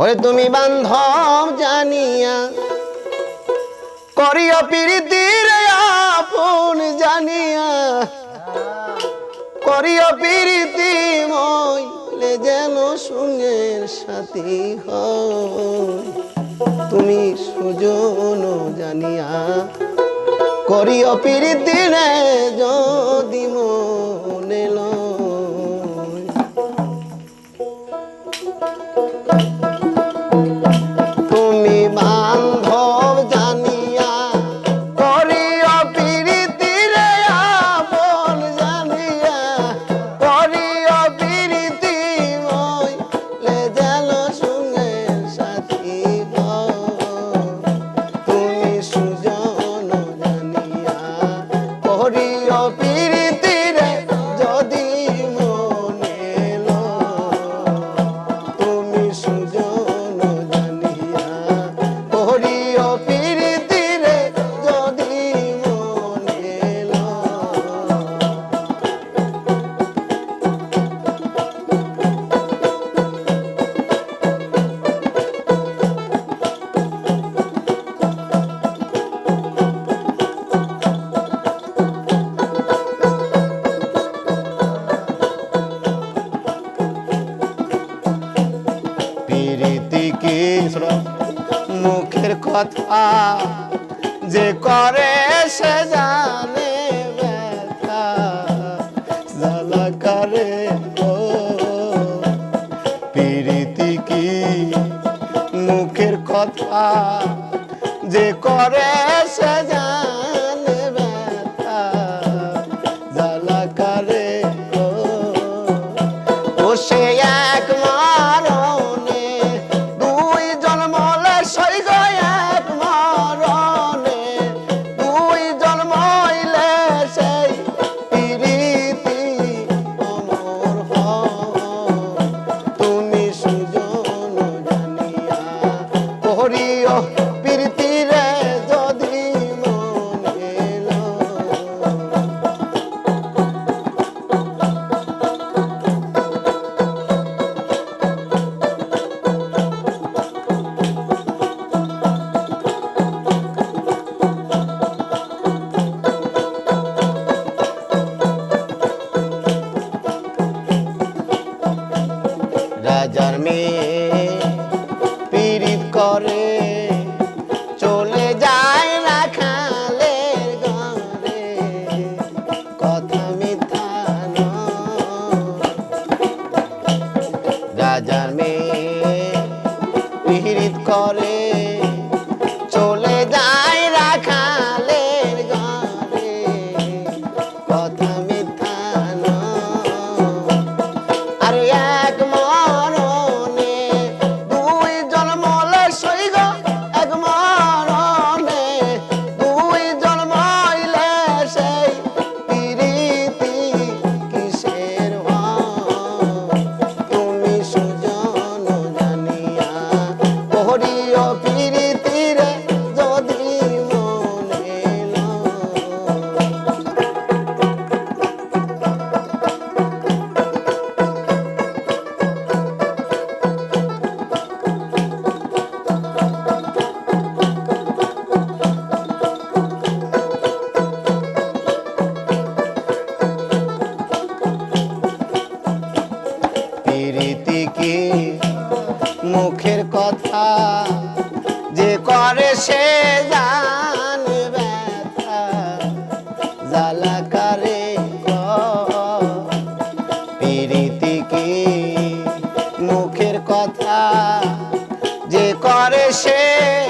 ওরে তুমি বান্ধব জানিয়া, করিও প্রীতির আপন জানিয়া। করিও প্রীতি মইলে যেন সুঙ্গের সাথী হয়। তুমি সুজন জানিয়া, করিও প্রীতি রে যদি মোর কৃষ্ণ মুখের কথা যে করে সে জানে করে প্রীতি মুখের কথা যে করে সে জানে রাজার মেয়ে পিহিরিত করে love you. করে সে